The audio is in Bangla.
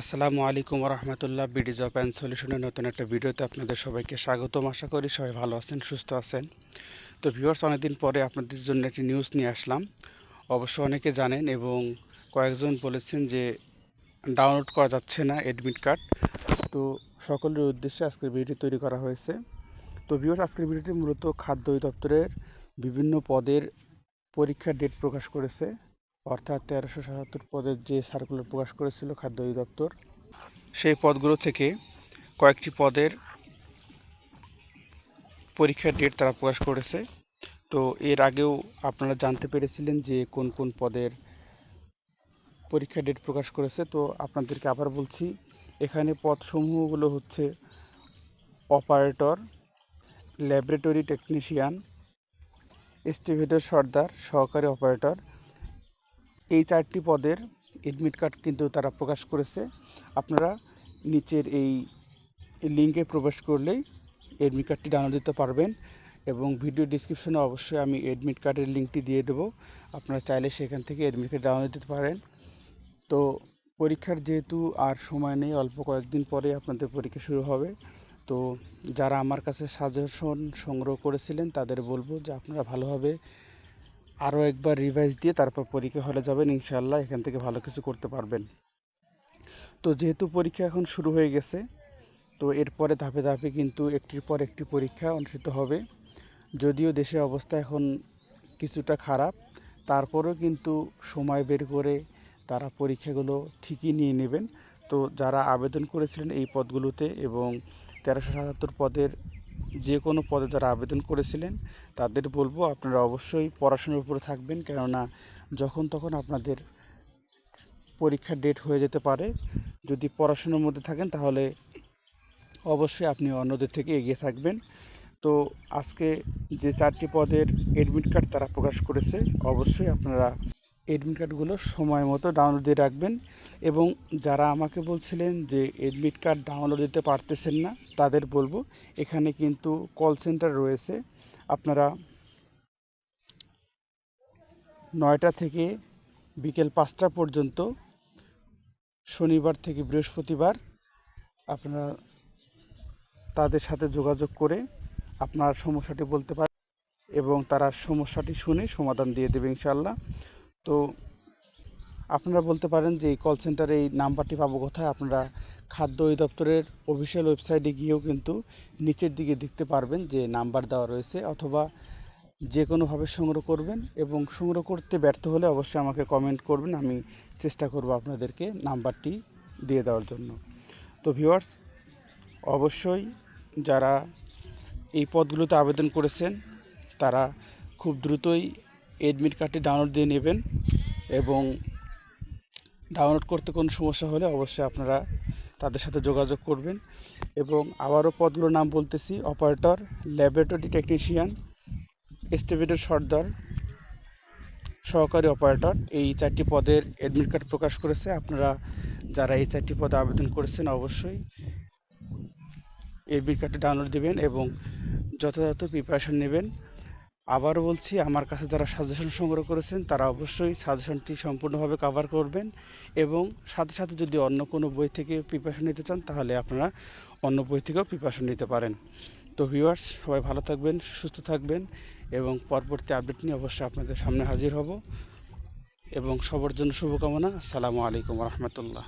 আসসালামু আলাইকুম রহমতুল্লাহ বিডি জব অ্যান্ড সলিউশনের নতুন একটা ভিডিওতে আপনাদের সবাইকে স্বাগতম। আশা করি সবাই ভালো আছেন, সুস্থ আছেন। তো ভিউয়ার্স অনেকদিন পরে আপনাদের জন্য একটি নিউজ নিয়ে আসলাম। অবশ্য অনেকে জানেন এবং কয়েকজন বলেছেন যে ডাউনলোড করা যাচ্ছে না অ্যাডমিট কার্ড তো সকলের উদ্দেশ্যে আজকের ভিডিও তৈরি করা হয়েছে। তো ভিউয়ার্স আজকের ভিডিওটি মূলত খাদ্য অধিদপ্তরের বিভিন্ন পদের পরীক্ষার ডেট প্রকাশ করেছে। অর্থাৎ তেরোশো সাতাত্তর পদের যে সার্কুলার প্রকাশ করেছিল খাদ্য অধিদপ্তর, সেই পদগুলো থেকে কয়েকটি পদের পরীক্ষার ডেট তারা প্রকাশ করেছে। তো এর আগেও আপনারা জানতে পেরেছিলেন যে কোন কোন পদের পরীক্ষার ডেট প্রকাশ করেছে। তো আপনাদেরকে আবার বলছি, এখানে পদসমূহগুলো হচ্ছে অপারেটর ল্যাবরেটরি টেকনিশিয়ান এস্টিভেটর সর্দার, সহকারী অপারেটর এই চারটি পদের এডমিট কার্ড কিন্তু তারা প্রকাশ করেছে। আপনারা নিচের এই লিঙ্কে প্রবেশ করলেই এডমিট কার্ডটি ডাউনলোড দিতে পারবেন এবং ভিডিও ডিসক্রিপশনে অবশ্যই আমি এডমিট কার্ডের লিঙ্কটি দিয়ে দেবো। আপনারা চাইলে সেখান থেকে এডমিট কার্ড ডাউনলোড দিতে পারেন। তো পরীক্ষার যেহেতু আর সময় নেই, অল্প কয়েকদিন পরে আপনাদের পরীক্ষা শুরু হবে। তো যারা আমার কাছে সাজেশন সংগ্রহ করেছিলেন, তাদের বলব যে আপনারা ভালোভাবে আরও একবার রিভাইজ দিয়ে তারপর পরীক্ষা হলে যাবেন ইনশাল্লাহ এখান থেকে ভালো কিছু করতে পারবেন। তো যেহেতু পরীক্ষা এখন শুরু হয়ে গেছে, তো এরপরে ধাপে ধাপে কিন্তু একটির পর একটি পরীক্ষা অনুষ্ঠিত হবে। যদিও দেশের অবস্থা এখন কিছুটা খারাপ, তারপরেও কিন্তু সময় বের করে তারা পরীক্ষাগুলো ঠিকই নিয়ে নেবেন। তো যারা আবেদন করেছিলেন এই পদগুলোতে এবং তেরোশো সাতাত্তর পদের যে কোনো পদে যারা আবেদন করেছিলেন, তাদের বলব আপনারা অবশ্যই পড়াশোনার উপরে থাকবেন, কেননা যখন তখন আপনাদের পরীক্ষার ডেট হয়ে যেতে পারে। যদি পড়াশোনার মধ্যে থাকেন, তাহলে অবশ্যই আপনি অন্যদের থেকে এগিয়ে থাকবেন। তো আজকে যে চারটি পদের অ্যাডমিট কার্ড তারা প্রকাশ করেছে, অবশ্যই আপনারা অ্যাডমিট কার্ডগুলো সময় মতো ডাউনলোড দিয়ে রাখবেন এবং যারা আমাকে বলছিলেন যে অ্যাডমিট কার্ড ডাউনলোড দিতে পারতেছেন না, তাদের বলব, এখানে কিন্তু কল সেন্টার রয়েছে। আপনারা নয়টা থেকে বিকেল পাঁচটা পর্যন্ত, শনিবার থেকে বৃহস্পতিবার আপনারা তাদের সাথে যোগাযোগ করে আপনার সমস্যাটি বলতে পারেন এবং তারা সমস্যাটি শুনে সমাধান দিয়ে দেবে ইনশাল্লাহ তো আপনারা বলতে পারেন যে এই কল সেন্টারে এই নাম্বারটি পাবো কোথায়? আপনারা খাদ্য অধিদপ্তরের অফিসিয়াল ওয়েবসাইটে গিয়েও কিন্তু নিচের দিকে দেখতে পারবেন যে নাম্বার দেওয়া রয়েছে অথবা যে কোনোভাবে সংগ্রহ করবেন এবং সংগ্রহ করতে ব্যর্থ হলে অবশ্যই আমাকে কমেন্ট করবেন, আমি চেষ্টা করব আপনাদেরকে নাম্বারটি দিয়ে দেওয়ার জন্য। তো ভিউয়ার্স অবশ্যই যারা এই পদগুলোতে আবেদন করেছেন, তারা খুব দ্রুতই অ্যাডমিট কার্ডটি ডাউনলোড দিয়ে নেবেন। এবং ডাউনলোড করতে কোনো সমস্যা হলে অবশ্যই আপনারা তাদের সাথে যোগাযোগ করবেন। এবং আবারও পদগুলোর নাম বলতেছি অপারেটর ল্যাবরেটরি টেকনিশিয়ান এস্টিভেটর সর্দার, সহকারী অপারেটর এই চারটি পদের অ্যাডমিট কার্ড প্রকাশ করেছে। আপনারা যারা এই চারটি পদে আবেদন করেছেন অবশ্যই এডমিট কার্ডটি ডাউনলোড দেবেন এবং যথাযথ প্রিপারেশন নেবেন। আবারও বলছি, আমার কাছে যারা সাজেশন সংগ্রহ করেছেন, তারা অবশ্যই সাজেশনটি সম্পূর্ণভাবে কভার করবেন এবং সাথে সাথে যদি অন্য কোনো বই থেকে প্রিপারেশন নিতে চান, তাহলে আপনারা অন্য বই থেকেও প্রিপারেশন নিতে পারেন। তো ভিউয়ার্স সবাই ভালো থাকবেন, সুস্থ থাকবেন এবং পরবর্তী আপডেট নিয়ে অবশ্যই আপনাদের সামনে হাজির হব। এবং সবার জন্য শুভকামনা। আসসালামু আলাইকুম রহমতুল্লাহ।